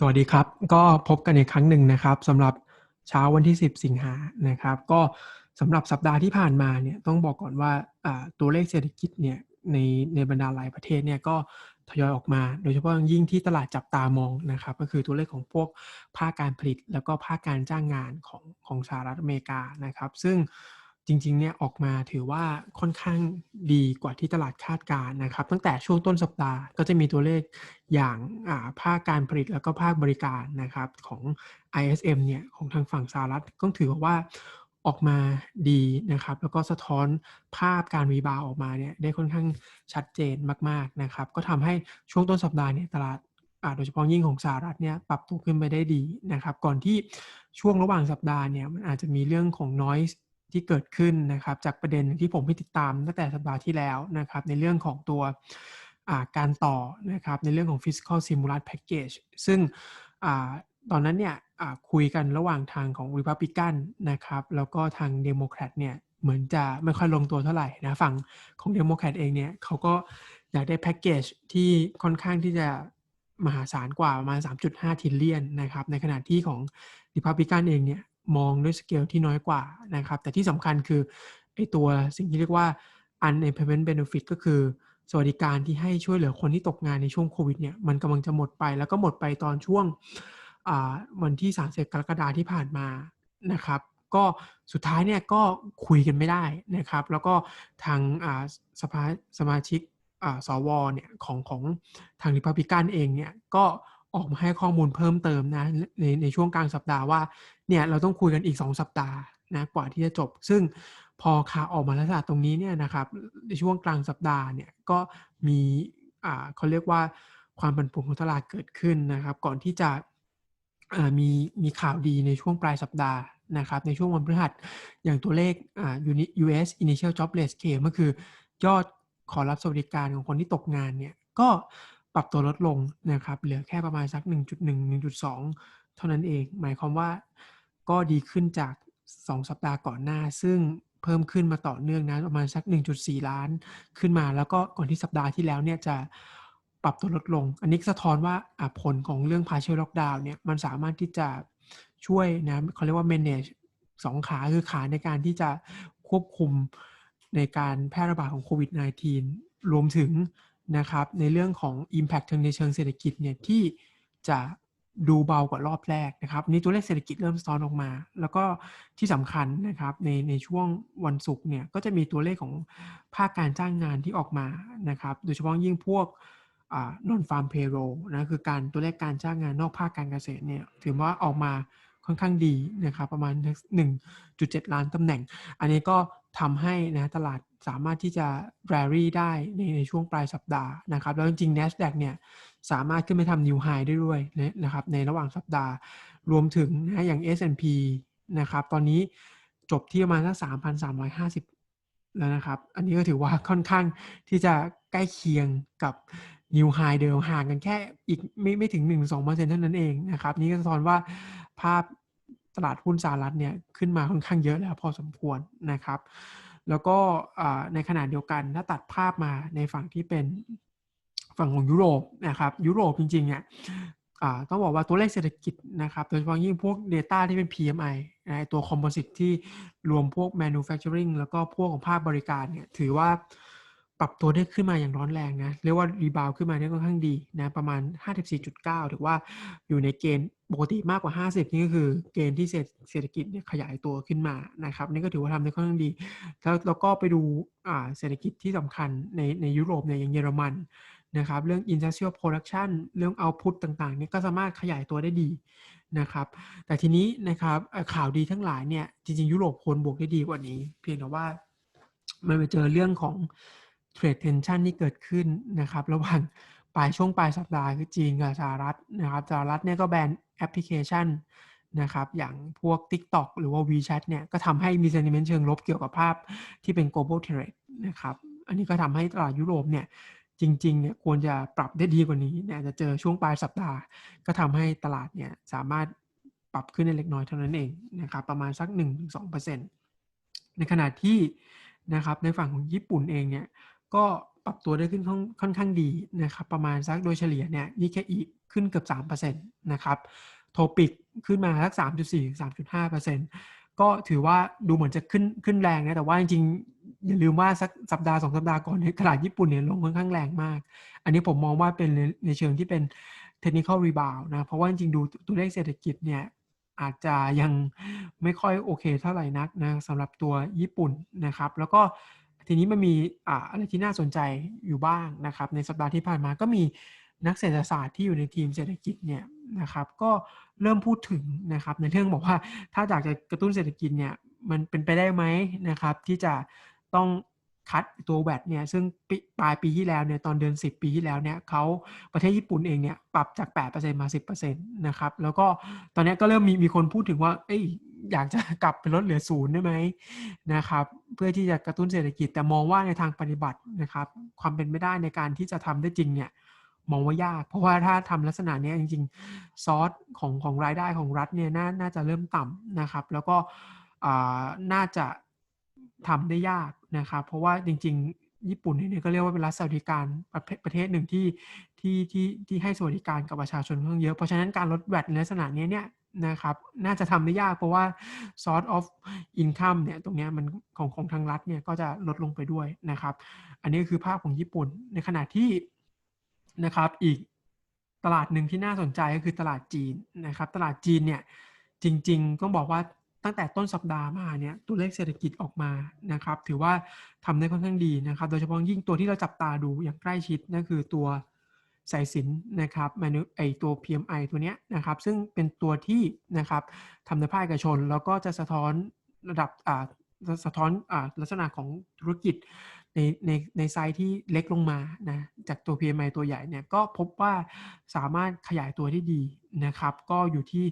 สวัสดีครับ ก็พบกันอีกครั้งหนึ่งนะครับสำหรับเช้าวันที่ 10 สิงหานะครับ ก็สำหรับสัปดาห์ที่ผ่านมาเนี่ยต้องบอกก่อนว่าตัวเลขเศรษฐกิจเนี่ยในในบรรดาหลายประเทศเนี่ยก็ทยอยออกมา โดยเฉพาะยิ่งที่ตลาดจับตามองนะครับ ก็คือตัวเลขของพวกภาคการผลิต แล้วก็ภาคการจ้างงานของของสหรัฐอเมริกานะครับ ซึ่ง จริงๆเนี่ยออกมาถือว่าค่อนข้างดีกว่าที่ตลาดคาดการนะครับ ตั้งแต่ช่วงต้นสัปดาห์ก็จะมีตัวเลขอย่างภาคการผลิตแล้วก็ภาคบริการนะครับของ ISM เนี่ยของทางฝั่งสหรัฐก็ถือว่าออกมาดีนะครับ แล้วก็สะท้อนภาพการรีบาวออกมาเนี่ยได้ค่อนข้างชัดเจนมากๆนะครับ ก็ทำให้ช่วงต้นสัปดาห์เนี่ยตลาดโดยเฉพาะยิ่งของสหรัฐเนี่ยปรับตัวขึ้นไปได้ดีนะครับ ก่อนที่ช่วงระหว่างสัปดาห์เนี่ยมันอาจจะมีเรื่องของ noise ที่เกิดขึ้นนะครับ จากประเด็นที่ผมไปติดตามตั้งแต่สัปดาห์ที่แล้วนะครับ ในเรื่องของตัวการต่อนะครับในเรื่องของ fiscal stimulus package ซึ่งอตอนนั้นเนี่ยคุยกันระหว่างทางของ Republican นะครับ แล้วก็ทาง Democrat เนี่ยเหมือนจะไม่ค่อยลงตัวเท่าไหร่นะฝั่งของ Democrat เองเนี่ยเขาก็อยากได้แพ็กเกจที่ค่อนข้างที่จะมหาศาลกว่าประมาณ 3.5ทิลเลียนนะครับ ในขณะที่ของ Republican เองเนี่ย มองด้วยสเกลที่น้อยกว่านะครับ แต่ที่สำคัญคือไอตัวสิ่งที่เรียกว่า unemployment benefit ก็คือ สวัสดิการที่ให้ช่วยเหลือคนที่ตกงานในช่วงโควิดเนี่ยมันกำลังจะหมดไป แล้วก็หมดไปตอนช่วงวันที่30กรกฎาที่ผ่านมานะครับก็สุดท้ายเนี่ยก็คุยกันไม่ได้นะครับ แล้วก็ทางสภาสมาชิกสวเนี่ยของของทางริพับลิกันเองเนี่ยก็ออกมาให้ข้อมูลเพิ่มเติมนะในในช่วงกลางสัปดาห์ว่า เนี่ยเราต้องคุยกันอีก 2 สัปดาห์นะกว่าที่จะจบ ซึ่งพอข่าวออกมาลักษณะตรงนี้เนี่ยนะครับในช่วงกลางสัปดาห์เนี่ยก็มีอ่าเขาเรียกว่าความผันผวนของตลาดเกิดขึ้นนะครับ ก่อนที่จะมีมีข่าวดีในช่วงปลายสัปดาห์นะครับในช่วงวันพฤหัสอย่างตัวเลขอ่า US Initial Jobless Claim ก็คือยอดขอรับสวัสดิการของคนที่ตกงานเนี่ยก็ปรับตัวลดลงนะครับเหลือแค่ประมาณสัก 1.1 1.2 เท่านั้นเอง หมายความว่า ก็ดีขึ้นจาก 2 สัปดาห์ก่อนหน้า ซึ่งเพิ่มขึ้นมาต่อเนื่องนะประมาณสัก 1.4 ล้านขึ้นมา แล้วก็ก่อนที่สัปดาห์ที่แล้วเนี่ยจะปรับตัวลดลง อันนี้สะท้อนว่าผลของเรื่อง partial lockdown เนี่ยมันสามารถที่จะช่วยนะเขาเรียกว่า manage สองขาคือขาในการที่จะควบคุมในการแพร่ระบาดของโควิด -19 รวมถึงนะครับในเรื่องของ Impact ทางในเชิงเศรษฐกิจเนี่ยที่จะ ดูเบากว่ารอบแรกนะครับนี่ตัวเลขเศรษฐกิจเริ่มสะท้อนออกมา แล้วก็ที่สำคัญนะครับในในช่วงวันศุกร์เนี่ยก็จะมีตัวเลขของภาคการจ้างงานที่ออกมานะครับ โดยเฉพาะยิ่งพวกนอนฟาร์มเพโรนะคือการตัวเลขการจ้างงานนอกภาคการเกษตรเนี่ยถือว่าออกมาค่อนข้างดีนะครับประมาณ 1.7 ล้านตำแหน่ง อันนี้ก็ทำให้นะตลาด สามารถที่จะ rally ได้ในในช่วงปลายสัปดาห์นะครับ แล้วจริงๆ NASDAQ เนี่ยสามารถขึ้นไปทำ new high ได้ด้วยนะครับในระหว่างสัปดาห์ รวมถึงนะอย่าง S&P นะครับ ตอนนี้จบที่ประมาณสัก3,350 แล้วนะครับ อันนี้ก็ถือว่าค่อนข้างที่จะใกล้เคียงกับ new high เดิมห่างกันแค่อีกไม่ไม่ถึง 1-2%เท่านั้นเองนะครับ นี่ก็สะท้อนว่าภาพตลาดหุ้นสหรัฐเนี่ยขึ้นมาค่อนข้างเยอะแล้วพอสมควรนะครับ แล้วก็ในขณะเดียวกันถ้าตัดภาพมาในฝั่งที่เป็นฝั่งของยุโรปนะครับยุโรปจริงๆเนี่ยต้องบอกว่าตัวเลขเศรษฐกิจนะครับโดยเฉพาะยิ่งพวก Data ที่เป็น PMI นะตัว Composite ที่รวมพวก Manufacturing แล้วก็พวกของภาคบริการเนี่ยถือว่า ปรับตัวได้ขึ้นมาอย่างร้อนแรงนะเรียกว่ารีบาวขึ้นมาได้ค่อนข้างดีนะประมาณ 54.9 ถือว่าอยู่ในเกณฑ์ปกติมากกว่า 50 นี่ก็คือเกณฑ์ที่เศรษฐกิจเนี่ยขยายตัวขึ้นมานะครับนี่ก็ถือว่าทำได้ค่อนข้างดี แล้วเราก็ไปดูเศรษฐกิจที่สำคัญในในยุโรปเนี่ยอย่างเยอรมันนะครับเรื่อง industrial production เรื่อง output ต่างๆนี่ก็สามารถขยายตัวได้ดีนะครับ แต่ทีนี้นะครับข่าวดีทั้งหลายเนี่ยจริงๆ ยุโรปควรบวกได้ดีกว่านี้ เพียงแต่ว่ามันไปเจอเรื่องของ เทรดเทนชันที่เกิดขึ้นนะครับ ระหว่างปลายช่วงปลายสัปดาห์คือจีนกับสหรัฐนะครับสหรัฐเนี่ยก็แบนแอปพลิเคชันนะครับ อย่างพวก TikTok หรือว่า WeChat เนี่ยก็ทำให้มี sentiment เชิงลบเกี่ยวกับภาพที่เป็น global trade นะครับ อันนี้ก็ทำให้ตลาดยุโรปเนี่ยจริงๆเนี่ยควรจะปรับได้ดีกว่านี้เนี่ยจะเจอช่วงปลายสัปดาห์ ก็ทำให้ตลาดเนี่ยสามารถปรับขึ้นในเล็กน้อยเท่านั้นเองนะครับประมาณสัก 1-2%ในขณะที่นะครับในฝั่งของญี่ปุ่นเองเนี่ย ก็ปรับตัวได้ขึ้นค่อนข้างดีนะครับ ประมาณสักโดยเฉลี่ยเนี่ยนิเคอีขึ้นเกือบ3%นะครับโทปิกขึ้นมาสัก3.4 3.5%ก็ถือว่าดูเหมือนจะขึ้นขึ้นแรงนะแต่ว่าจริงๆ อย่าลืมว่าสักสัปดาห์สองสัปดาห์ก่อนเนี่ยตลาดญี่ปุ่นเนี่ยลงค่อนข้างแรงมาก อันนี้ผมมองว่าเป็นในในเชิงที่เป็น technical rebound นะ เพราะว่าจริงๆ ดูตัวเลขเศรษฐกิจเนี่ยอาจจะยังไม่ค่อยโอเคเท่าไหร่นักนะสำหรับตัวญี่ปุ่นนะครับ แล้วก็ ทีนี้มันมีอะไรที่น่าสนใจอยู่บ้างนะครับ ในสัปดาห์ที่ผ่านมาก็มีนักเศรษฐศาสตร์ที่อยู่ในทีมเศรษฐกิจเนี่ยนะครับ ก็เริ่มพูดถึงนะครับ ในเรื่องบอกว่าถ้าอยากจะกระตุ้นเศรษฐกิจเนี่ยมันเป็นไปได้ไหมนะครับ ที่จะต้องคัดตัวแวดเนี่ยซึ่งปลายปีที่แล้วเนี่ยตอนเดือน 10 ปีที่แล้วเนี่ยเขาประเทศญี่ปุ่นเองเนี่ยปรับจาก 8%มา 10%นะครับแล้วก็ตอนนี้ก็เริ่มมีมีคนพูดถึงว่าเอ้ย อยากจะกลับไปลดเหลือศูนย์ได้ไหมนะครับ เพื่อที่จะกระตุ้นเศรษฐกิจแต่มองว่าในทางปฏิบัตินะครับ ความเป็นไม่ได้ในการที่จะทำได้จริงเนี่ยมองว่ายาก เพราะว่าถ้าทำลักษณะนี้จริงๆซอสของของรายได้ของรัฐเนี่ยนน่าจะเริ่มต่ำนะครับ แล้วก็น่าจะทำได้ยากนะครับ เพราะว่าจริง ๆ ญี่ปุ่นเนี่ยก็เรียกว่าเป็นรัฐสวัสดิการประประเทศหนึ่งที่ที่ที่ที่ให้สวัสดิการกับประชาชนค่อนข้างเยอะเพราะฉะนั้นการลดแวดในลักษณะนี้เนี่ย นะครับ น่าจะทำได้ยากเพราะว่า source of income เนี่ยตรงนี้มันของของทางรัฐเนี่ยก็จะลดลงไปด้วยนะครับ อันนี้คือภาพของญี่ปุ่นในขณะที่นะครับอีกตลาดหนึ่งที่น่าสนใจก็คือตลาดจีนนะครับ ตลาดจีนเนี่ยจริง ๆ ต้องบอกว่าตั้งแต่ต้นสัปดาห์มาเนี่ยตัวเลขเศรษฐกิจออกมานะครับ ถือว่าทำได้ค่อนข้างดีนะครับ โดยเฉพาะยิ่งตัวที่เราจับตาดูอย่างใกล้ชิดนั่นคือตัว สายสินนะครับมนไอตัว PMI ตัวเนี้ยนะครับ ซึ่งเป็นตัวที่นะครับทำในภาคเอกชน แล้วก็จะสะท้อนระดับอ่าสะท้อนอ่าลักษณะของธุรกิจในในในไซส์ที่เล็กลงมานะจากตัว PMI ตัวใหญ่เนี่ยก็พบว่าสามารถขยายตัวได้ดีนะครับ ก็อยู่ที่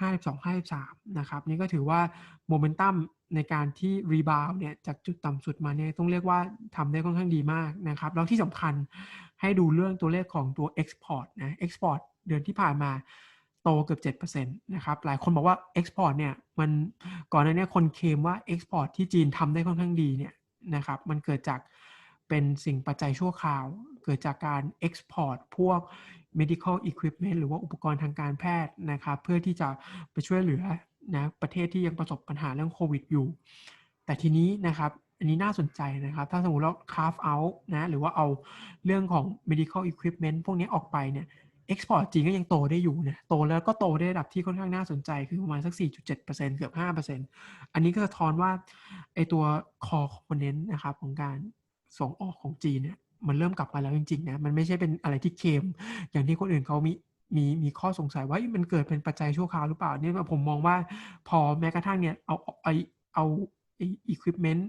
52 53 นะครับ นี่ก็ถือว่าโมเมนตัมในการที่รีบาวเนี่ยจากจุดต่ำสุดมาเนี่ยต้องเรียกว่าทำได้ค่อนข้างดีมากนะครับ แล้วที่สำคัญ ให้ดูเรื่องตัวเลขของตัว Export นะ Export เดือนที่ผ่านมาโตเกือบ7%นะครับ หลายคนบอกว่า Export เนี่ยมันก่อนหน้านี้คนเคมว่า Export ที่จีนทำได้ค่อนข้างดีเนี่ยนะครับ มันเกิดจากเป็นสิ่งปัจจัยชั่วคราว เกิดจากการ Export พวก medical equipment หรือว่าอุปกรณ์ทางการแพทย์นะครับ เพื่อที่จะไปช่วยเหลือนะประเทศที่ยังประสบปัญหาเรื่องโควิดอยู่ แต่ทีนี้นะครับ อันนี้น่าสนใจนะครับ ถ้าสมมติเรา carve out นะ หรือว่าเอาเรื่องของ medical equipment พวกนี้ออกไปเนี่ย export จีนก็ยังโตได้อยู่นะ โตแล้วก็โตได้ระดับที่ค่อนข้างน่าสนใจ คือประมาณสัก 4.7%เกือบ 5%อันนี้ก็สะท้อนว่าไอตัว core component นะครับของการส่งออกของจีนเนี่ยมันเริ่มกลับมาแล้วจริงๆนะ มันไม่ใช่เป็นอะไรที่เค็มอย่างที่คนอื่นเขามีมีมีข้อสงสัยว่ามันเกิดเป็นปัจจัยชั่วคราวหรือเปล่าเนี่ยผมมองว่าพอแม้กระทั่งเนี่ยเอาไอเอาอุปกรณ์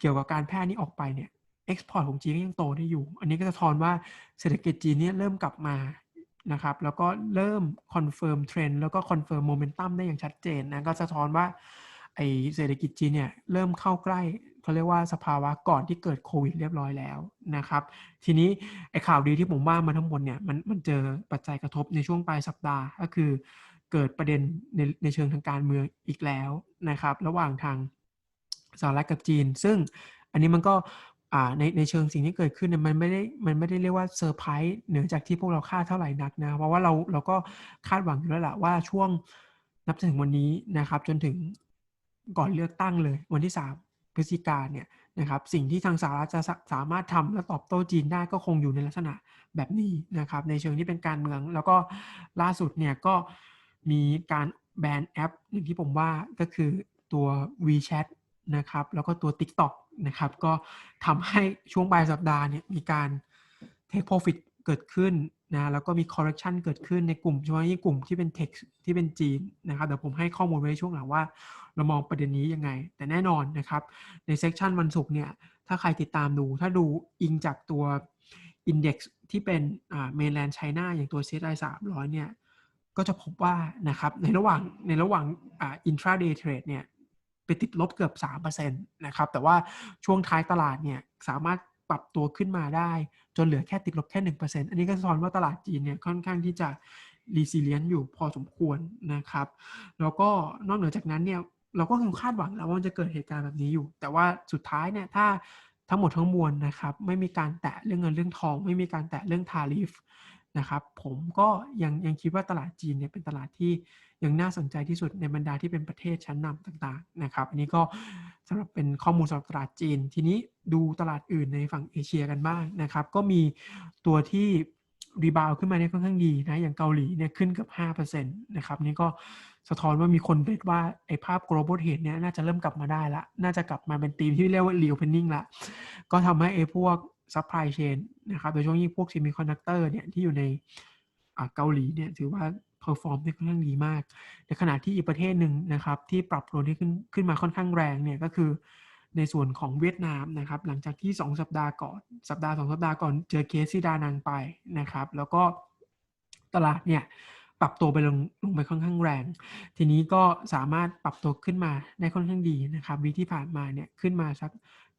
เกี่ยวกับการแพทย์นี้ออกไปเนี่ยเอ็กซ์พอร์ตของจีนก็ยังโตได้อยู่ อันนี้ก็จะทอนว่าเศรษฐกิจจีนเนี่ยเริ่มกลับมานะครับ แล้วก็เริ่มคอนเฟิร์มเทรนด์แล้วก็คอนเฟิร์มโมเมนตัมได้อย่างชัดเจนนะก็สะท้อนว่าไอเศรษฐกิจจีนเนี่ยเริ่มเข้าใกล้เขาเรียกว่าสภาวะก่อนที่เกิดโควิดเรียบร้อยแล้วนะครับ ทีนี้ไอ้ข่าวดีที่ผมว่ามาทั้งหมดเนี่ยมันมันเจอปัจจัยกระทบในช่วงปลายสัปดาห์ ก็คือเกิดประเด็นในในเชิงทางการเมืองอีกแล้วนะครับ ระหว่างทาง สหรัฐกับจีน ซึ่งอันนี้มันก็ในในเชิงสิ่งที่เกิดขึ้นเนี่ยมันไม่ได้มันไม่ได้เรียกว่าเซอร์ไพรส์เหนือจากที่พวกเราคาดเท่าไหร่นักนะ เพราะว่าเราเราก็คาดหวังอยู่แล้วแหละว่าช่วงนับถึงวันนี้นะครับ จนถึงก่อนเลือกตั้งเลย วันที่ 3 พฤศจิกาเนี่ยนะครับสิ่งที่ทางสหรัฐจะสามารถทำและตอบโต้จีนได้ก็คงอยู่ในลักษณะแบบนี้นะครับในเชิงที่เป็นการเมือง แล้วก็ล่าสุดเนี่ยก็มีการแบนแอปอย่งที่ผมว่าก็คือตัว WeChat นะครับ แล้วก็ตัว TikTok นะครับ ก็ทำให้ช่วงปลายสัปดาห์เนี่ยมีการ take profit เกิดขึ้นนะแล้วก็มี correction เกิดขึ้นในกลุ่มเฉพาะที่กลุ่มที่เป็น tech ที่เป็นจีนนะครับเดี๋ยวผมให้ข้อมูลไว้ช่วงหลังว่า เรามองประเด็นนี้ยังไง แต่แน่นอนนะครับในเซสชันวันศุกร์เนี่ยถ้าใครติดตามดู ถ้าดูอิงจากตัว Index ที่เป็นอ่า mainland China อย่างตัว CSI 300 เนี่ยก็จะพบว่านะครับในระหว่างในระหว่างอ่า intraday trade เนี่ย ไปติดลบเกือบ3%นะครับ แต่ว่าช่วงท้ายตลาดเนี่ยสามารถปรับตัวขึ้นมาได้ จนเหลือแค่ติดลบแค่ 1%อันนี้ก็สะท้อนว่าตลาดจีนเนี่ยค่อนข้างที่จะรีซิเลียนอยู่พอสมควรนะครับ แล้วก็นอกเหนือจากนั้นเนี่ยเราก็คงคาดหวังแล้วว่าจะเกิดเหตุการณ์แบบนี้อยู่ แต่ว่าสุดท้ายเนี่ยถ้าทั้งหมดทั้งมวลนะครับ ไม่มีการแตะเรื่องเงินเรื่องทอง ไม่มีการแตะเรื่องทาริฟ นะครับผมก็ยังยังคิดว่าตลาดจีนเนี่ยเป็นตลาดที่ยังน่าสนใจที่สุดในบรรดาที่เป็นประเทศชั้นนำต่างๆนะครับ อันนี้ก็สำหรับเป็นข้อมูลสำหรับตลาดจีน ทีนี้ดูตลาดอื่นในฝั่งเอเชียกันบ้างนะครับ ก็มีตัวที่รีบาวขึ้นมาได้ค่อนข้างดีนะอย่างเกาหลีเนี่ยขึ้นเกือบ5%นะครับนี่ก็สะท้อนว่ามีคนเบสว่าไอ้ภาพ global trade เนี่ยน่าจะเริ่มกลับมาได้ละ น่าจะกลับมาเป็นธีมที่เรียกว่า reopening ละ ก็ทำให้ไอ้พวก supply chain นะครับโดยเฉพาะยิ่งพวก semiconductor เนี่ยที่อยู่ในเกาหลีเนี่ยถือว่า perform ได้ค่อนข้างดีมาก ในขณะที่อีกประเทศหนึ่งนะครับที่ปรับตัวที่ขึ้นขึ้นมาค่อนข้างแรงเนี่ยก็คือในส่วนของเวียดนามนะครับหลังจากที่ 2 สัปดาห์ก่อน สัปดาห์ 2 สัปดาห์ก่อนเจอเคสที่ดานังไปนะครับ แล้วก็ตลาดเนี่ย ปรับตัวไปลงลงไปค่อนข้างแรง ทีนี้ก็สามารถปรับตัวขึ้นมาได้ค่อนข้างดีนะครับวีที่ผ่านมาเนี่ยขึ้นมาสัก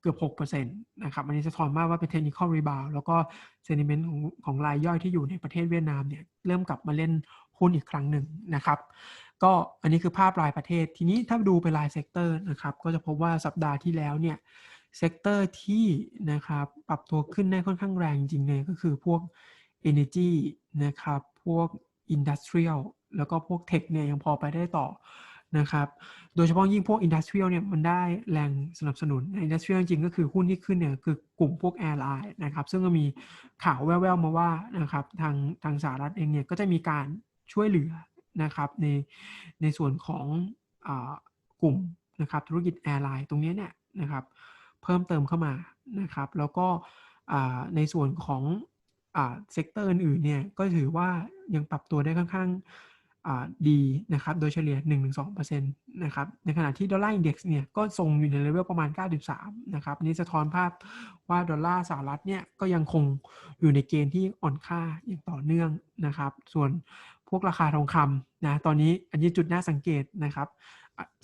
เกือบ6%นะครับ อันนี้สะท้อนมากว่าเป็นเทคนิคอลรีบาวแล้วก็เซนิเมนต์ของของรายย่อยที่อยู่ในประเทศเวียดนามเนี่ยเริ่มกลับมาเล่นหุ้นอีกครั้งหนึ่งนะครับ ก็อันนี้คือภาพรายประเทศ ทีนี้ถ้าดูไปรายเซกเตอร์นะครับ ก็จะพบว่าสัปดาห์ที่แล้วเนี่ยเซกเตอร์ที่นะครับปรับตัวขึ้นได้ค่อนข้างแรงจริงเลยก็คือพวก Energy นะครับ พวก Industrial แล้วก็พวกเทคเนี่ยยังพอไปได้ต่อนะครับ โดยเฉพาะยิ่งพวก Industrial เนี่ยมันได้แรงสนับสนุน Industrial จริงก็คือหุ้นที่ขึ้นเนี่ยคือกลุ่มพวกแอร์ไลน์นะครับ ซึ่งก็มีข่าวแว่วๆมาว่านะครับทางทางสหรัฐเองเนี่ยก็จะมีการช่วยเหลือนะครับในในส่วนของอกลุ่มนะครับธุรกิจแอร์ไลน์ตรงนี้เนี่ยนะครับเพิ่มเติมเข้ามานะครับ แล้วก็ในส่วนของ เซกเตอร์อื่นๆเนี่ยก็ถือว่ายังปรับตัวได้ค่อนข้างดีนะครับ โดยเฉลี่ย 1-2%นะครับ ในขณะที่ดอลลาร์อินเด็กซ์เนี่ยก็ทรงอยู่ในเลเวลประมาณ 93 นะครับ นี่สะท้อนภาพว่าดอลลาร์สหรัฐเนี่ยก็ยังคงอยู่ในเกณฑ์ที่อ่อนค่าอย่างต่อเนื่องนะครับ ส่วนพวกราคาทองคำนะ ตอนนี้อันนี้จุดน่าสังเกตนะครับ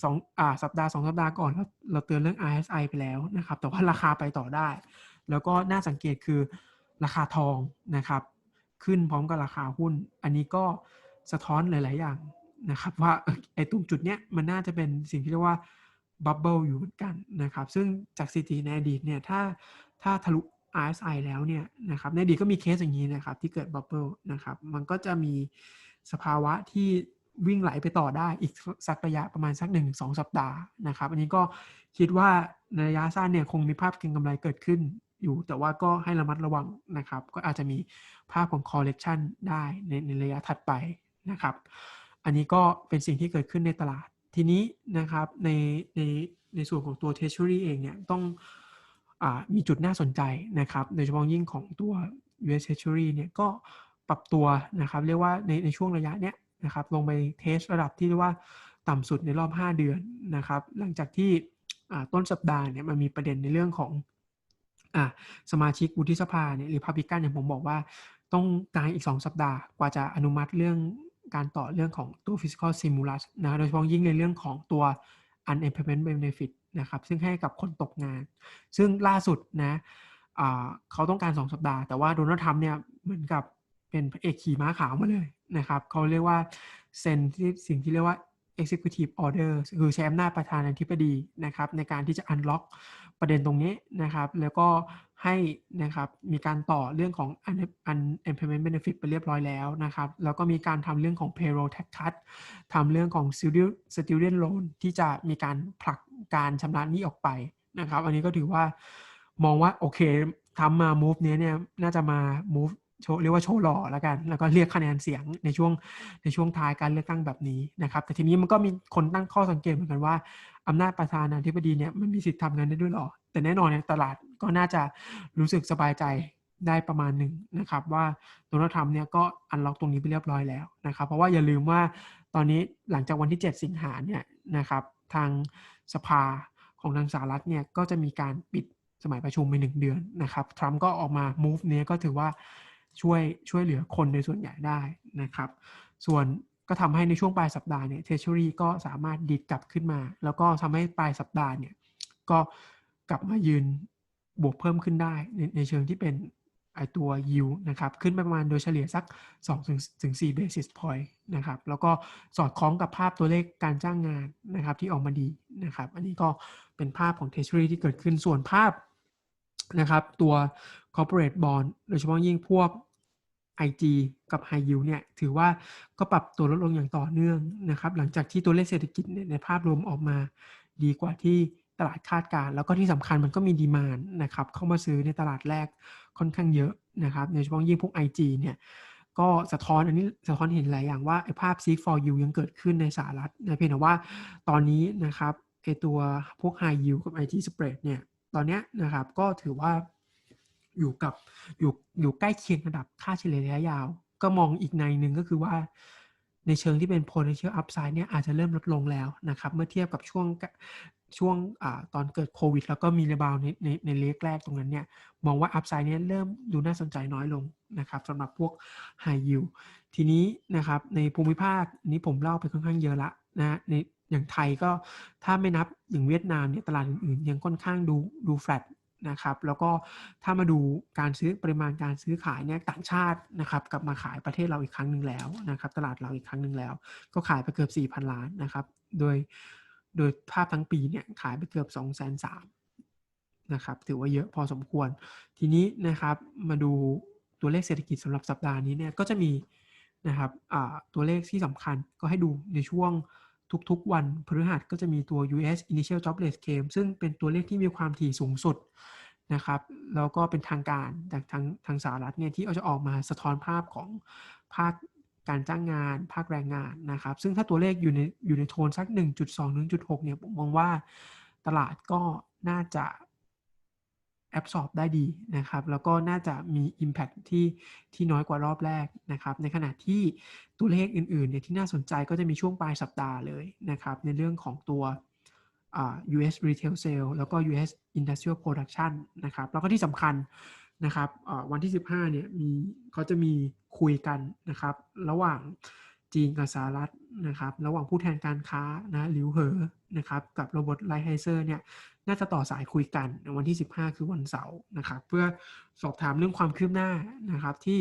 สองอ่าสัปดาห์สองสัปดาห์ก่อนเราเราเตือนเรื่อง RSI ไปแล้วนะครับ แต่ว่าราคาไปต่อได้ แล้วก็น่าสังเกตคือ ราคาทองนะครับ ขึ้นพร้อมกับราคาหุ้น อันนี้ก็สะท้อนหลาย ๆ อย่างนะครับ ว่าไอ้ตรงจุดเนี้ยมันน่าจะเป็นสิ่งที่เรียกว่าบับเบิลอยู่เหมือนกันนะครับ ซึ่งจากสถิติในอดีตเนี่ยถ้าถ้าทะลุ RSI แล้วเนี่ยนะครับในอดีตก็มีเคสอย่างนี้นะครับ ที่เกิดบับเบิลนะครับ มันก็จะมีสภาวะที่วิ่งไหลไปต่อได้อีกสักระยะประมาณสัก 1-2 สัปดาห์นะครับ อันนี้ก็คิดว่าในระยะสั้นเนี่ยคงมีภาพเก็งกำไรเกิดขึ้น อยู่ แต่ว่าก็ให้ระมัดระวังนะครับ ก็อาจจะมีภาพของ correction ได้ในในระยะถัดไปนะครับ อันนี้ก็เป็นสิ่งที่เกิดขึ้นในตลาด ทีนี้นะครับในในในส่วนของตัว Treasury เองเนี่ยต้องอมีจุดน่าสนใจนะครับ โดยเฉพาะยิ่งของตัว US Treasury เนี่ยก็ปรับตัวนะครับ เรียกว่าในในช่วงระยะเนี้ยนะครับลงไปเทสระดับที่เรียกว่าต่ำสุดในรอบ 5 เดือนนะครับ หลังจากที่ต้นสัปดาห์เนี่ยมันมีประเด็นในเรื่องของ สมาชิกวุฒิสภาเนี่ยหรือพับลิกันอย่างผมบอกว่าต้องการอีก 2 สัปดาห์กว่าจะอนุมัติเรื่องการต่อเรื่องของตัว fiscal stimulus นะโดยเฉพาะยิ่งในเรื่องของตัว unemployment benefit นะครับซึ่งให้กับคนตกงาน ซึ่งล่าสุดนะเขาต้องการ 2 สัปดาห์ แต่ว่าโดนัลด์ทรัมป์เนี่ยเหมือนกับเป็นพระเอกขี่ม้าขาวมาเลยนะครับเขาเรียกว่าเซ็นที่สิ่งที่เรียกว่า executive order คือใช้อำนาจประธานาธิบดีนะครับในการที่จะ unlock ประเด็นตรงนี้นะครับ แล้วก็ให้นะครับมีการต่อเรื่องของ unemployment benefit ไปเรียบร้อยแล้วนะครับ แล้วก็มีการทำเรื่องของ payroll tax cut ทำเรื่องของ student loan ที่จะมีการผลักการชำระหนี้ออกไปนะครับ อันนี้ก็ถือว่ามองว่าโอเคทำมา move นี้เนี่ยน่าจะมา move โชว์เรียกว่าโชว์หล่อแล้วกัน แล้วก็เรียกคะแนนเสียงในช่วงในช่วงท้ายการเลือกตั้งแบบนี้นะครับ แต่ทีนี้มันก็มีคนตั้งข้อสังเกตเหมือนกันว่า อำนาจประธานาธิบดีเนี่ยมันมีสิทธิ์ทำงานได้ด้วยหรอ แต่แน่นอนเนี่ยตลาดก็น่าจะรู้สึกสบายใจได้ประมาณหนึ่งนะครับ ว่าโดนัลด์ทรัมป์เนี่ยก็อันล็อกตรงนี้ไปเรียบร้อยแล้วนะครับ เพราะว่าอย่าลืมว่าตอนนี้หลังจากวันที่ 7 สิงหาเนี่ยนะครับทางสภาของทางสหรัฐเนี่ยก็จะมีการปิดสมัยประชุมไปหนึ่งเดือนนะครับทรัมป์ก็ออกมา move เนี้ยก็ถือว่าช่วยช่วยเหลือคนโดยส่วนใหญ่ได้นะครับ ส่วน ก็ทำให้ในช่วงปลายสัปดาห์เนี่ยเทเชอรี่ก็สามารถดิดกลับขึ้นมา แล้วก็ทำให้ปลายสัปดาห์เนี่ยก็กลับมายืนบวกเพิ่มขึ้นได้ในในเชิงที่เป็นไอตัวยิวนะครับขึ้นไปประมาณโดยเฉลี่ยสัก2ถึงถึง4 basis point นะครับแล้วก็สอดคล้องกับภาพตัวเลขการจ้างงานนะครับที่ออกมาดีนะครับอันนี้ก็เป็นภาพของ Treasury ที่เกิดขึ้นส่วนภาพนะครับตัว corporate bond โดยเฉพาะยิ่งพวก IG กับ High Yield เนี่ยถือว่าก็ปรับตัวลดลงอย่างต่อเนื่องนะครับหลังจากที่ตัวเลขเศรษฐกิจเนี่ยในภาพรวมออกมาดีกว่าที่ตลาดคาดการ์แล้วก็ที่สำคัญมันก็มีดีมานนะครับเข้ามาซื้อในตลาดแรกค่อนข้างเยอะนะครับโดยเฉพาะยิ่งพวก IG เนี่ยก็สะท้อนอันนี้สะท้อนเห็นหลายอย่างว่าไอ้ภาพ seek for you ยังเกิดขึ้นในสหรัฐนะเพียงแต่ว่าตอนนี้นะครับไอ้ตัวพวก high yield กับ IG spread เนี่ยตอนเนี้ยนะครับก็ถือว่า อยู่กับอยู่อยู่ใกล้เคียงระดับค่าเฉลี่ยระยะยาว ก็มองอีกในหนึ่งก็คือว่าในเชิงที่เป็น potential upside เนี่ยอาจจะเริ่มลดลงแล้วนะครับ เมื่อเทียบกับช่วงช่วงอตอนเกิดโควิด แล้วก็มีระบาวในในในเลกแรกตรงนั้นเนี่ยมองว่า upside เนี่ยเริ่มดูน่าสนใจน้อยลงนะครับสำหรับพวก high yield ทีนี้นะครับในภูมิภาคนี้ผมเล่าไปค่อนข้างเยอะละนะในอย่างไทยก็ถ้าไม่นับอย่างเวียดนามเนี่ยตลาดอื่นๆ ยังค่อนข้างดูดูแฟลต นะครับ แล้วก็ถ้ามาดูการซื้อปริมาณการซื้อขายเนี่ยต่างชาตินะครับกลับมาขายประเทศเราอีกครั้งหนึ่งแล้วนะครับ ตลาดเราอีกครั้งหนึ่งแล้ว ก็ขายไปเกือบ 4,000 ล้านนะครับ โดยโดยภาพทั้งปีเนี่ยขายไปเกือบ2 3 0 0 0นะครับถือว่าเยอะพอสมควร ทีนี้นะครับมาดูตัวเลขเศรษฐกิจสำหรับสัปดาห์นี้เนี่ยก็จะมีนะครับตัวเลขที่สำคัญก็ให้ดูในช่วง ทุกๆ วันพฤหัสก็จะมีตัว US Initial Jobless Claim ซึ่งเป็นตัวเลขที่มีความถี่สูงสุดนะครับแล้วก็เป็นทางการจากทางทางสหรัฐเนี่ยที่เอาจะออกมาสะท้อนภาพของภาคการจ้างงาน ภาคแรงงานนะครับ ซึ่งถ้าตัวเลขอยู่ในอยู่ในโทนสัก 1.2 1.6เนี่ยผมมองว่าตลาดก็น่าจะ แอบสอบได้ดีนะครับ แล้วก็น่าจะมี Impact ที่ที่น้อยกว่ารอบแรกนะครับ ในขณะที่ตัวเลขอื่นๆเนี่ยที่น่าสนใจก็จะมีช่วงปลายสัปดาห์เลยนะครับ ในเรื่องของตัว US retail sale แล้วก็ US industrial production นะครับ แล้วก็ที่สำคัญนะครับวันที่ 15เนี่ยมีเขาจะมีคุยกันนะครับ ระหว่าง จีนกับสหรัฐนะครับ ระหว่างผู้แทนการค้านะหลิวเหอนะครับ กับโรบอทไลท์ไฮเซอร์เนี่ยน่าจะต่อสายคุยกันวันที่ 15 คือวันเสาร์นะครับ เพื่อสอบถามเรื่องความคืบหน้านะครับที่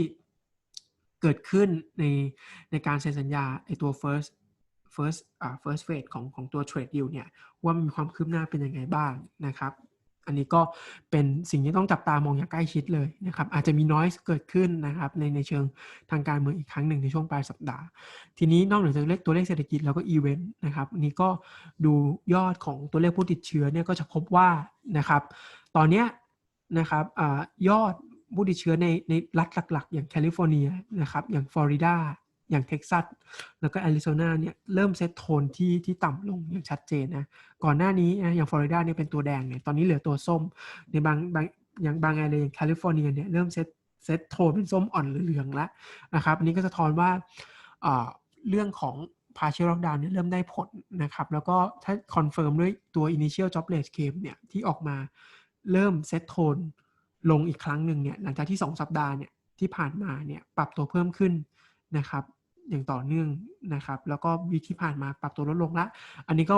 เกิดขึ้นในในการเซ็นสัญญาไอตัว first first อ่า first phase ของของตัว trade deal เนี่ยว่ามีความคืบหน้าเป็นยังไงบ้างนะครับ อันนี้ก็เป็นสิ่งที่ต้องจับตามองอย่างใกล้ชิดเลยนะครับอาจจะมีน้อยเกิดขึ้นนะครับในในเชิงทางการเมืองอีกครั้งหนึ่งในช่วงปลายสัปดาห์ ทีนี้นอกเหนือจากเลขตัวเลขเศรษฐกิจแล้วก็อีเวนต์นะครับนี้ก็ดูยอดของตัวเลขผู้ติดเชื้อเนี่ยก็จะพบว่านะครับตอนนี้นะครับอยอดผู้ติดเชื้อในในรัฐหลัก ๆ อย่างแคลิฟอร์เนียนะครับอย่างฟลอริดา อย่างเท็กซัสแล้วก็แอริโซนาเนี่ยเริ่มเซตโทนที่ที่ต่ำลงอย่างชัดเจนนะก่อนหน้านี้นะอย่างฟลอริดาเนี่ยเป็นตัวแดงเนี่ยตอนนี้เหลือตัวส้ม ในบางบางอย่างบางแอเรียอย่างแคลิฟอร์เนียเนี่ยเริ่มเซตเซตโทนเป็นส้มอ่อนหรือเหลืองแล้วนะครับอันนี้ก็สะท้อนว่าเรื่องของ partial lockdown เนี่ยเริ่มได้ผลนะครับ แล้วก็ถ้าคอนเฟิร์มด้วยตัว initial jobless claim เนี่ยที่ออกมาเริ่มเซตโทนลงอีกครั้งหนึ่งเนี่ยหลังจากที่ 2 สัปดาห์เนี่ยที่ผ่านมาเนี่ยปรับตัวเพิ่มขึ้นนะครับ อย่างต่อเนื่องนะครับ แล้วก็วีที่ผ่านมาปรับตัวลดลงละ อันนี้ก็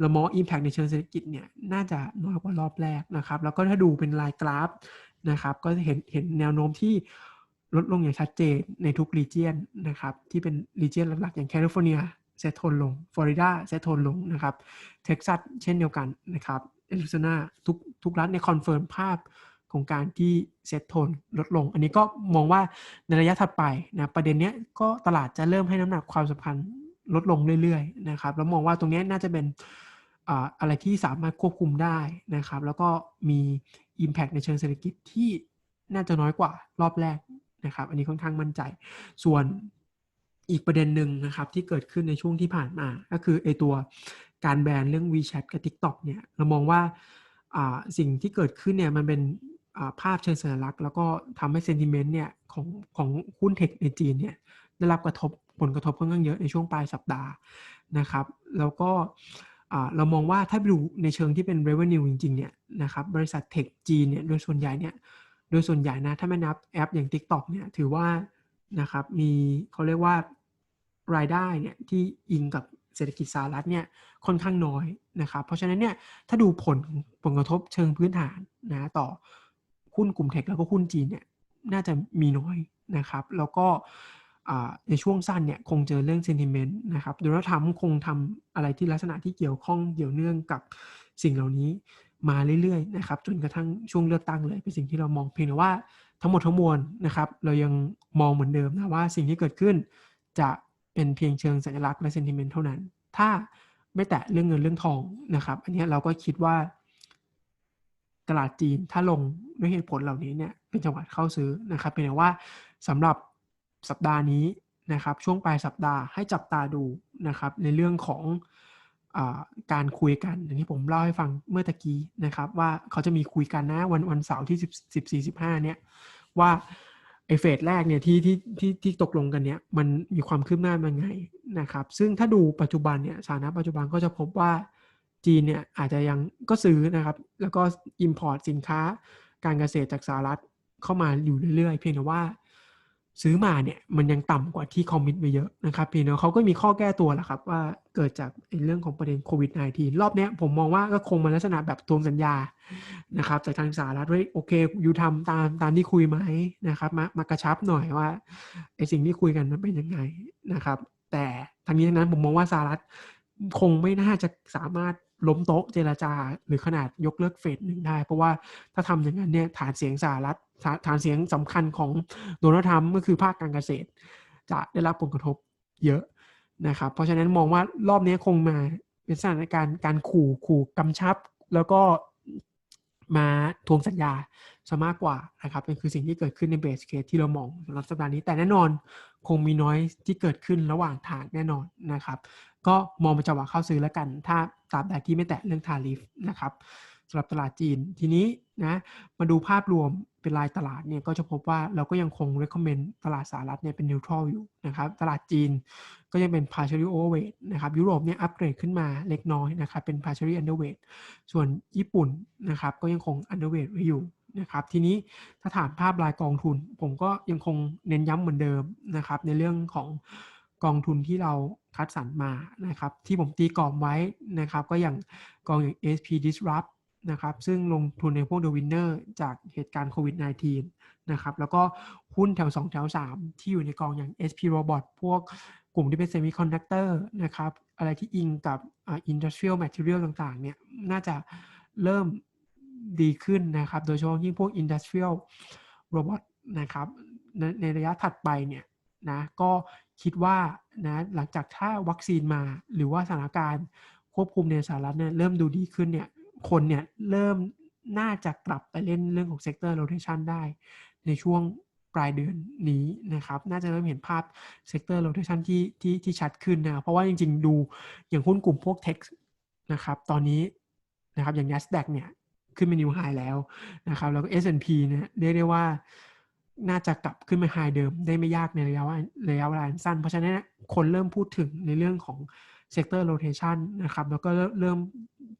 เรามอง Impact ในเชิงเศรษฐกิจเนี่ยน่าจะน้อยกว่ารอบแรกนะครับ แล้วก็ถ้าดูเป็นลายกราฟนะครับ ก็จะเห็นเห็นแนวโน้มที่ลดลงอย่างชัดเจนในทุกรีเจียนนะครับ ที่เป็นรีเจียนหลักๆ อย่างแคลิฟอร์เนียเซตโทนลงฟลอริดาเซตโทนลงนะครับเท็กซัสเช่นเดียวกันนะครับแอริโซนาทุกทุกรัฐในคอนเฟิร์มภาพ ของการที่เซตโทนลดลง อันนี้ก็มองว่าในระยะถัดไปนะประเด็นเนี้ยก็ตลาดจะเริ่มให้น้ำหนักความสัมพันธ์ลดลงเรื่อยๆนะครับแล้วมองว่าตรงนี้น่าจะเป็นอะไรที่สามารถควบคุมได้นะครับ แล้วก็มี Impact ในเชิงเศรษฐกิจที่น่าจะน้อยกว่ารอบแรกนะครับ อันนี้ค่อนข้างมั่นใจ ส่วนอีกประเด็นหนึ่งนะครับที่เกิดขึ้นในช่วงที่ผ่านมา ก็คือไอตัวการแบนเรื่อง WeChat กับ TikTok เนี่ยเรามองว่าสิ่งที่เกิดขึ้นเนี่ยมันเป็น ภาพเชิงสัญลักษณ์ แล้วก็ทำให้เซนติเมนต์เนี่ยของของหุ้นเทคในจีนเนี่ยได้รับกระทบผลกระทบค่อนข้างเยอะในช่วงปลายสัปดาห์นะครับ แล้วก็เรามองว่าถ้าดูในเชิงที่เป็น revenue จริงๆเนี่ยนะครับบริษัทเทคจีนเนี่ยโดยส่วนใหญ่เนี่ยโดยส่วนใหญ่นะถ้าไม่นับแอปอย่าง TikTok เนี่ยถือว่านะครับมีเขาเรียกว่ารายได้เนี่ยที่อิงกับเศรษฐกิจสหรัฐเนี่ยค่อนข้างน้อยนะครับ เพราะฉะนั้นเนี่ยถ้าดูผลผลกระทบเชิงพื้นฐานนะต่อ หุ้นกลุ่มเทคแล้วก็หุ้นจีนเนี่ยน่าจะมีน้อยนะครับ แล้วก็ในช่วงสั้นเนี่ยคงเจอเรื่องเซนติเมนต์นะครับโดยเราทำคงทำอะไรที่ลักษณะที่เกี่ยวข้องเกี่ยวเนื่องกับสิ่งเหล่านี้มาเรื่อยๆนะครับจนกระทั่งช่วงเลือกตั้งเลยเป็นสิ่งที่เรามองเพียงแต่ว่าทั้งหมดทั้งมวลนะครับ เรายังมองเหมือนเดิมนะว่าสิ่งที่เกิดขึ้นจะเป็นเพียงเชิงสัญลักษณ์และเซนติเมนต์เท่านั้น ถ้าไม่แตะเรื่องเงินเรื่องทองนะครับ อันนี้เราก็คิดว่า ตลาดจีนถ้าลงด้วยเหตุผลเหล่านี้เนี่ยเป็นจังหวะเข้าซื้อนะครับเป็นแต่ว่าสำหรับสัปดาห์นี้นะครับ ช่วงปลายสัปดาห์ให้จับตาดูนะครับในเรื่องของอการคุยกันอย่างที่ผมเล่าให้ฟังเมื่อตะกี้นะครับ ว่าเขาจะมีคุยกันนะวันวันเสาร์ที่10 14 15เนี่ยว่าไอเฟสแรกเนี่ยที่ที่ที่ที่ตกลงกันเนี่ยมันมีความคืบหน้ามาไงนะครับ ซึ่งถ้าดูปัจจุบันเนี่ยสถานะปัจจุบันก็จะพบว่า จีนเนี่ยอาจจะยังก็ซื้อนะครับ แล้วก็ Import สินค้าการเกษตรจากสหรัฐเข้ามาอยู่เรื่อยๆ เพียงแต่ว่าซื้อมาเนี่ยมันยังต่ำกว่าที่คอมมิตไปเยอะนะครับเพียงแต่เขาก็มีข้อแก้ตัวแหละครับว่าเกิดจากเรื่องของประเด็นโควิด -19 รอบนี้ผมมองว่าก็คงมาลักษณะแบบทวงสัญญานะครับจากทางสหรัฐว่าโอเคอยู่ทำตามตามที่คุยไหมนะครับมามากระชับหน่อยว่าไอสิ่งที่คุยกันมันเป็นยังไงนะครับ แต่ทั้งนี้ทั้งนั้นผมมองว่าสหรัฐคงไม่น่าจะสามารถ ล้มโต๊ะเจราจา หรือขนาดยกเลิกเฟสหนึ่งได้ เพราะว่าถ้าทำอย่างนั้นเนี่ยฐานเสียงสหรัฐฐานเสียงสำคัญของโดนัลด์ทรัมป์ก็คือภาคการเกษตร จะได้รับผลกระทบเยอะนะครับ เพราะฉะนั้นมองว่ารอบนี้คงมาเป็นสถานการณ์การขู่ขู่กำชับ แล้วก็มาทวงสัญญาซะมากกว่านะครับเป็นคือสิ่งที่เกิดขึ้นในเบสเคสที่เรามองสำหรับสัปดาห์นี้แต่แน่นอนคงมีน้อยที่เกิดขึ้นระหว่างทางแน่นอนนะครับ ก็มองเป็นจังหวะเข้าซื้อแล้วกัน ถ้าตราบใดที่ไม่แตะเรื่องทาริฟนะครับสำหรับตลาดจีนทีนี้นะมาดูภาพรวมเป็นรายตลาดเนี่ยก็จะพบว่าเราก็ยังคง recommend ตลาดสหรัฐเนี่ยเป็น neutral อยู่นะครับตลาดจีนก็ยังเป็น partially overweight นะครับยุโรปเนี่ยอัปเกรดขึ้นมาเล็กน้อยนะครับเป็น partially underweight ส่วนญี่ปุ่นนะครับก็ยังคง underweight ไว้อยู่นะครับทีนี้ถ้าถามภาพรายกองทุน ผมก็ยังคงเน้นย้ำเหมือนเดิมนะครับในเรื่องของ กองทุนที่เราคัดสรรมานะครับ ที่ผมตีกรอบไว้นะครับ ก็อย่างกองอย่าง SP Disrupt นะครับ ซึ่งลงทุนในพวก The Winner จากเหตุการณ์โควิด -19 นะครับ แล้วก็หุ้นแถว 2 แถว 3 ที่อยู่ในกองอย่าง SP Robot พวกกลุ่มที่เป็น Semiconductor นะครับ อะไรที่อิงกับ Industrial Material ต่างๆ เนี่ย น่าจะเริ่มดีขึ้นนะครับ โดยเฉพาะยิ่งพวก Industrial Robot นะครับในในระยะถัดไปเนี่ยนะ ก็ คิดว่านะหลังจากถ้าวัคซีนมาหรือว่าสถานการณ์ควบคุมในสหรัฐเนี่ยเริ่มดูดีขึ้นเนี่ยคนเนี่ยเริ่มน่าจะกลับไปเล่นเรื่องของเซกเตอร์โรเทชันได้ ในช่วงปลายเดือนนี้นะครับ น่าจะเริ่มเห็นภาพเซกเตอร์โรเทชันที่ที่ที่ชัดขึ้นนะ เพราะว่าจริงๆ ดูอย่างหุ้นกลุ่มพวกเทคนะครับ ตอนนี้นะครับอย่าง NASDAQ เนี่ยขึ้นเป็นนิวไฮแล้วนะครับ แล้วก็ S&P เนี่ยเรียกได้ว่า น่าจะกลับขึ้นมาไฮเดิมได้ไม่ยากในระยะระยะเวลาสั้น เพราะฉะนั้นคนเริ่มพูดถึงในเรื่องของเซกเตอร์โรเทชันนะครับ แล้วก็เริ่ม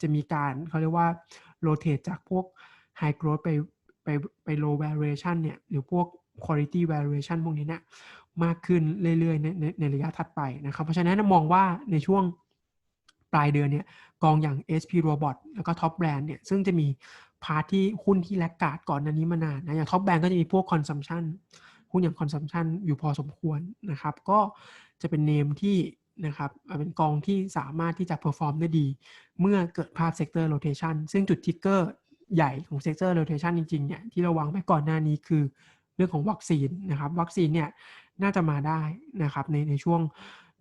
จะมีการเขาเรียกว่าโรเตทจากพวก High Growth ไปไปไป Low Valuation เนี่ย หรือพวก Quality Valuation พวกนี้เนี่ยมากขึ้นเรื่อยๆในในในระยะถัดไปนะครับ เพราะฉะนั้นมองว่าในช่วงปลายเดือนเนี่ยกองอย่าง SP Robot แล้วก็ Top Brand เนี่ยซึ่งจะมี พาร์ทที่หุ้นที่แลกกาดก่อนนันนี้มานานนะอย่าง Top Brand ก็จะมีพวก Consumption หุ้นอย่าง Consumption อยู่พอสมควรนะครับ ก็จะเป็นเนมที่นะครับเป็นกองที่สามารถที่จะเพอร์ฟอร์มได้ดี เมื่อเกิดภาพเซกเตอร์โรเทชันซึ่งจุดทิกเกอร์ใหญ่ของเซกเตอร์โรเทชันจริงๆเนี่ยที่เราวางไว้ก่อนหน้านี้คือเรื่องของวัคซีนนะครับ วัคซีนเนี่ยน่าจะมาได้นะครับในในช่วง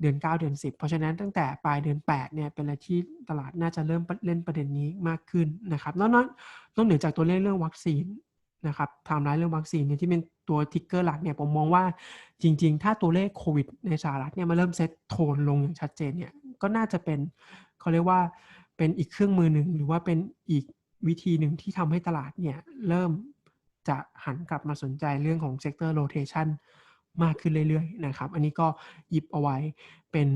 เดือน 9 เดือน 10 เพราะฉะนั้นตั้งแต่ปลายเดือน8เนี่ยเป็นอะไรที่ตลาดน่าจะเริ่มเล่นประเด็นนี้มากขึ้นนะครับนอกนอกเหนือจากตัวเลขเรื่องวัคซีนนะครับไทม์ไลน์เรื่องวัคซีนเนี่ยที่เป็นตัวทิกเกอร์หลักเนี่ยผมมองว่าจริง ๆ ถ้าตัวเลขโควิดในสหรัฐเนี่ยมาเริ่มเซตโทนลงอย่างชัดเจนเนี่ยก็น่าจะเป็นเขาเรียกว่าเป็นอีกเครื่องมือหนึ่งหรือว่าเป็นอีกวิธีหนึ่งที่ทำให้ตลาดเนี่ยเริ่มจะหันกลับมาสนใจเรื่องของเซกเตอร์โรเทชัน มากขึ้นเรื่อยๆนะครับ อันนี้ก็หยิบเอาไว้เป็น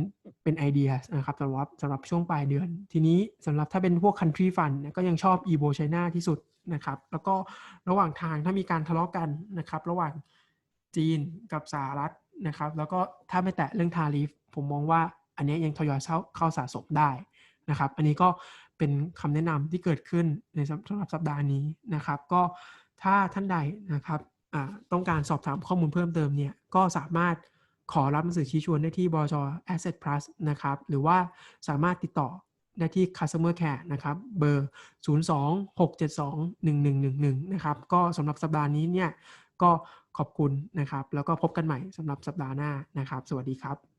เป็นไอเดียนะครับสำหรับสำหรับช่วงปลายเดือน ทีนี้สำหรับถ้าเป็นพวก country fund ก็ยังชอบ evo china ที่สุดนะครับ แล้วก็ระหว่างทางถ้ามีการทะเลาะกันนะครับ ระหว่างจีนกับสหรัฐนะครับ แล้วก็ถ้าไม่แตะเรื่องทาริฟผมมองว่าอันนี้ยังทยอยเข้าเข้าสะสมได้นะครับ อันนี้ก็เป็นคำแนะนำที่เกิดขึ้นในสำหรับสัปดาห์นี้นะครับ ก็ถ้าท่านใดนะครับ ต้องการสอบถามข้อมูลเพิ่มเติมเนี่ยก็สามารถขอรับหนังสือชี้ชวนได้ที่บจ Asset Plus นะครับ หรือว่าสามารถติดต่อได้ที่ customer care นะครับ เบอร์ 026721111 นะครับ ก็สำหรับสัปดาห์นี้เนี่ยก็ขอบคุณนะครับ แล้วก็พบกันใหม่สำหรับสัปดาห์หน้านะครับ สวัสดีครับ